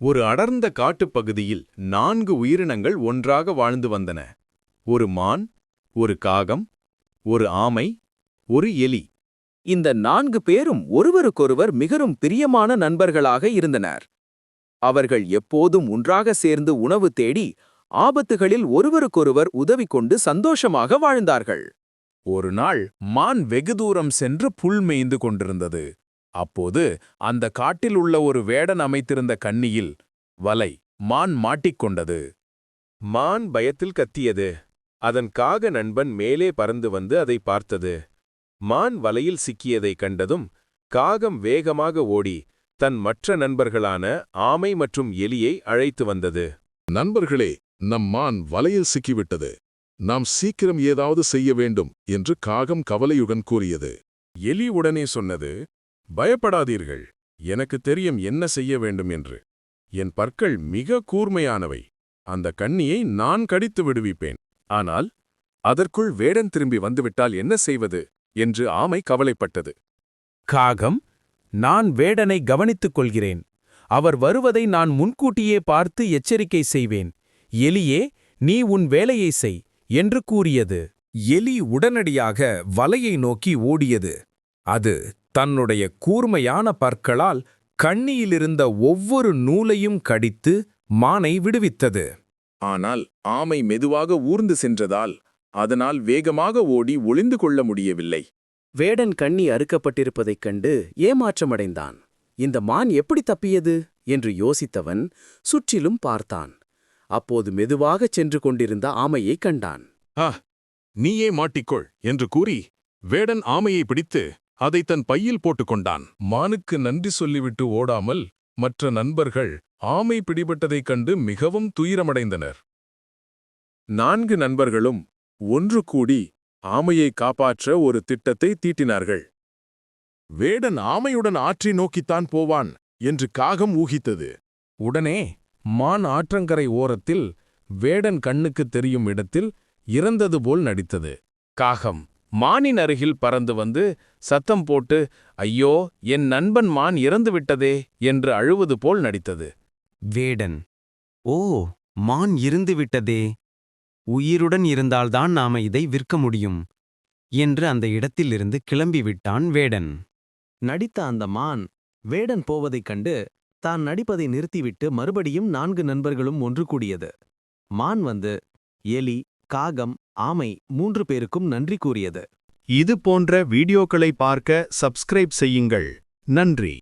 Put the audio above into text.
ஒரு அடர்ந்த காட்டுப்பகுதியில் நான்கு உயிரினங்கள் ஒன்றாக வாழ்ந்து வந்தன. ஒரு மான் ஒரு காகம் ஒரு ஆமை ஒரு எலி. இந்த நான்கு பேரும் ஒருவருக்கொருவர் மிகவும் பிரியமான நண்பர்களாக இருந்தனர். அவர்கள் எப்போதும் ஒன்றாக சேர்ந்து உணவு தேடி ஆபத்துகளில் ஒருவருக்கொருவர் உதவி கொண்டு சந்தோஷமாக வாழ்ந்தார்கள். ஒரு நாள் மான் வெகு தூரம் சென்று புல் மேய்ந்து கொண்டிருந்தது. அப்போது அந்த காட்டில் உள்ள ஒரு வேடன் அமைத்திருந்த கண்ணியில் வலை மான் மாட்டிக்கொண்டது மான் பயத்தில் கத்தியது. அதன் காக நண்பன் மேலே பறந்து வந்து அதை பார்த்தது. மான் வலையில் சிக்கியதைக் கண்டதும் காகம் வேகமாக ஓடி தன் மற்ற நண்பர்களான ஆமை மற்றும் எலியை அழைத்து வந்தது. நண்பர்களே நம் மான் வலையில் சிக்கிவிட்டது. நாம் சீக்கிரம் ஏதாவது செய்ய வேண்டும் என்று காகம் கவலையுடன் கூறியது. எலி உடனே சொன்னது பயப்படாதீர்கள். எனக்கு தெரியும் என்ன செய்ய வேண்டும் என்று. என் பற்கள் மிக கூர்மையானவை. அந்த கண்ணியை நான் கடித்து விடுவிப்பேன். ஆனால் அதற்குள் வேடன் திரும்பி வந்துவிட்டால் என்ன செய்வது? என்று ஆமை கவலைப்பட்டது. காகம் நான் வேடனை கவனித்துக் கொள்கிறேன். அவர் வருவதை நான் முன்கூட்டியே பார்த்து எச்சரிக்கை செய்வேன். எலியே நீ உன் வேலையை செய் என்று கூறியது. எலி உடனடியாக வலையை நோக்கி ஓடியது. அது தன்னுடைய கூர்மையான பற்களால் கண்ணியிலிருந்த ஒவ்வொரு நூலையும் கடித்து மானை விடுவித்தது. ஆனால் ஆமை மெதுவாக ஊர்ந்து சென்றதால் அதனால் வேகமாக ஓடி ஒளிந்து கொள்ள முடியவில்லை. வேடன் கண்ணி அறுக்கப்பட்டிருப்பதைக் கண்டு ஏமாற்றமடைந்தான். இந்த மான் எப்படி தப்பியது? என்று யோசித்தவன் சுற்றிலும் பார்த்தான். அப்போது மெதுவாகச் சென்று கொண்டிருந்த ஆமையைக் கண்டான். ஆ நீயே மாட்டிக்கொள் என்று கூறி வேடன் ஆமையை பிடித்து அதை தன் பையில் போட்டுக்கொண்டான். மானுக்கு நன்றி சொல்லிவிட்டு ஓடாமல் மற்ற நண்பர்கள் ஆமை பிடிபட்டதைக் கண்டு மிகவும் துயரமடைந்தனர். நான்கு நண்பர்களும் ஒன்று கூடி ஆமையை காப்பாற்ற ஒரு திட்டத்தை தீட்டினார்கள். வேடன் ஆமையுடன் ஆற்றி நோக்கித்தான் போவான் என்று காகம் ஊகித்தது. உடனே மான் ஆற்றங்கரை ஓரத்தில் வேடன் கண்ணுக்குத் தெரியும் இடத்தில் இறந்தது போல் நடித்தது. காகம் மானின் அருகில் பறந்து வந்து சத்தம் போட்டு ஐயோ என் நண்பன் மான் இறந்து விட்டதே என்று அழுவது போல் நடித்தது. வேடன் ஓ மான் இருந்து விட்டதே. உயிருடன் இருந்தால்தான் நாம இதை விற்க முடியும் என்று அந்த இடத்திலிருந்து கிளம்பிவிட்டான் வேடன். நடித்த அந்த மான் வேடன் போவதைக் கண்டு தான் நடிப்பதை நிறுத்திவிட்டு மறுபடியும் நான்கு நண்பர்களும் ஒன்று கூடியது. மான் வந்து எலி காகம் ஆமை மூன்று பேருக்கும் நன்றி கூறியது. இது போன்ற வீடியோக்களை பார்க்க சப்ஸ்கிரைப் செய்யுங்கள். நன்றி.